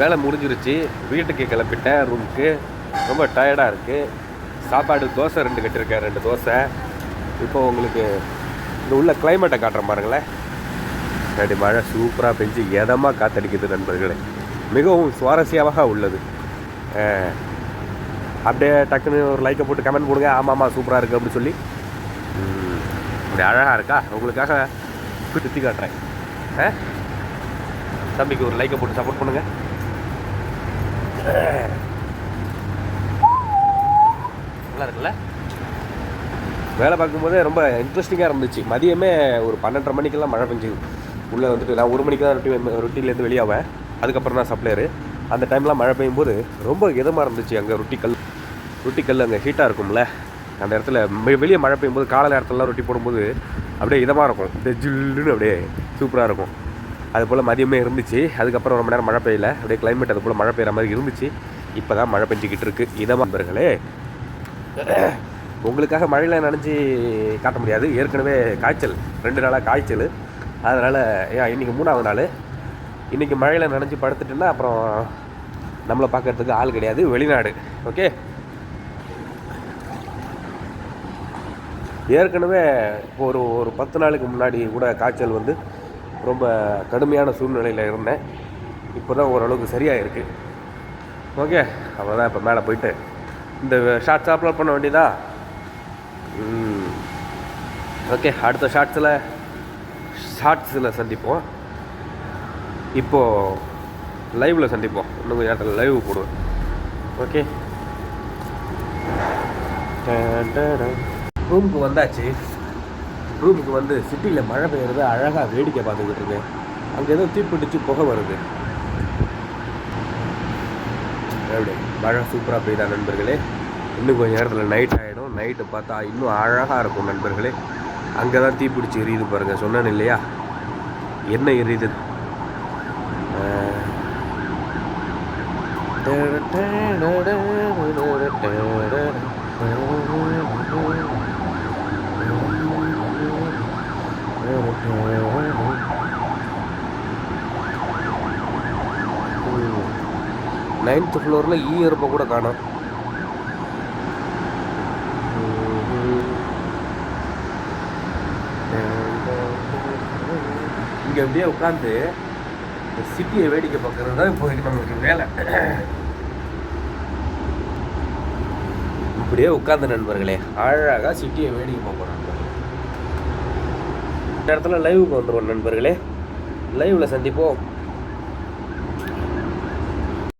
வேலை முடிஞ்சிருச்சு. வீட்டுக்கு கிளப்பிட்டேன் ரூமுக்கு ரொம்ப டயர்டாக இருக்குது சாப்பாடு தோசை ரெண்டு கட்டியிருக்கேன் ரெண்டு தோசை. இப்போ உங்களுக்கு இந்த உள்ள கிளைமேட்டை காட்டுறேன் பாருங்களேன். அப்படி மழை சூப்பராக பெஞ்சு எதமாக காத்தடிக்குது நண்பர்களே. மிகவும் சுவாரஸ்யமாக உள்ளது. அப்படியே டக்குன்னு ஒரு லைக்கை போட்டு கமெண்ட் போடுங்க. ஆமாம் ஆமாம் சூப்பராக இருக்குது அப்படின்னு சொல்லி. இப்படி அழகாக இருக்கா? உங்களுக்காக சுற்றி காட்டுறேன். ஆ தம்பிக்கு ஒரு லைக்கை போட்டு சப்போர்ட் பண்ணுங்கள் நல்லா இருக்குல்ல? வேலை பார்க்கும்போதே ரொம்ப இன்ட்ரெஸ்டிங்காக இருந்துச்சு. மதியமே ஒரு பன்னெண்டரை மணிக்கெல்லாம் மழை பெஞ்சுது உள்ளே வந்துட்டு நான் ஒரு மணிக்கு தான் ரொட்டி ரொட்டிலேருந்து வெளியாவேன் அதுக்கப்புறம் தான் சப்ளையரு. அந்த டைம்லாம் மழை பெய்யும்போது ரொம்ப இதமாக இருந்துச்சு அங்கே ரொட்டி கல் ரொட்டி கல் அங்கே ஹீட்டாக இருக்கும்ல. அந்த இடத்துல வெ- வெளியே மழை பெய்யும்போது காலை நேரத்துலலாம் ரொட்டி போடும்போது அப்படியே இதமாக இருக்கும். இந்த ஜில்லுன்னு அப்படியே சூப்பராக இருக்கும். அது போல் மதியமே இருந்துச்சு. அதுக்கப்புறம் ரொம்ப நேரம் மழை பெய்யல. அப்படியே கிளைமேட் அது போல் மழை பெய்கிற மாதிரி இருந்துச்சு. இப்போ தான் மழை பெஞ்சிக்கிட்டு இருக்குது இதமாக நண்பர்களே உங்களுக்காக மழையில் நனைஞ்சி காட்ட முடியாது. ஏற்கனவே காய்ச்சல் ரெண்டு நாளாக காய்ச்சல். அதனால் ஏன் இன்றைக்கி மூணாவது நாள். இன்றைக்கி மழையில் நனைஞ்சி படுத்துட்டுன்னா அப்புறம் நம்மளை பார்க்கறதுக்கு ஆள் கிடையாது. வெளிநாடு. ஓகே? ஏற்கனவே ஒரு ஒரு பத்து நாளுக்கு முன்னாடி கூட காய்ச்சல் வந்து ரொம்ப கடுமையான சூழ்நிலையில் இருந்தேன். இப்போ தான் ஓரளவுக்கு சரியாக இருக்குது ஓகே அவ்வளோதான் இப்போ மேலே போயிட்டு. இந்த ஷார்ட்ஸ் அப்லோட் பண்ண வேண்டியதா? ஓகே அடுத்த ஷார்ட்ஸில் ஷார்ட்ஸில் சந்திப்போம். இப்போது லைவில் சந்திப்போம். இன்னும் கொஞ்சம் நேரத்தில் லைவ் போடுவேன். ஓகே. ரூமுக்கு வந்தாச்சு. ரூமுக்கு வந்து சிட்டியில் மழை பெய்யறது அழகாக வேடிக்கை பார்த்துக்கிட்டு இருக்கேன். அங்கே ஏதோ தீப்பிடிச்சு புகை வருது. எப்படி? மழை சூப்பராக பெய்தா நண்பர்களே? இன்னும் கொஞ்சம் நேரத்தில் நைட் ஆகிடும் நைட்டு பார்த்தா இன்னும் அழகாக இருக்கும் நண்பர்களே. அங்கே தான் தீப்பிடிச்சி எரியுது பாருங்கள் சொன்னேன் இல்லையா? என்ன எரியுது? அஹ், நைன்த் ஃப்ளோரில் ஈ எறும்பை கூட காணும். இங்கே அப்படியே உட்காந்து சிட்டியை வேடிக்கை பார்க்கறது தான் இப்போ நம்மளுக்கு வேலை. இப்படியே உட்காந்து நண்பர்களே அழகாக சிட்டியை வேடிக்கை பார்க்குறோம் இந்த இடத்துல லைவுக்கு வந்துடுவோம் நண்பர்களே. லைவில் சந்திப்போம்.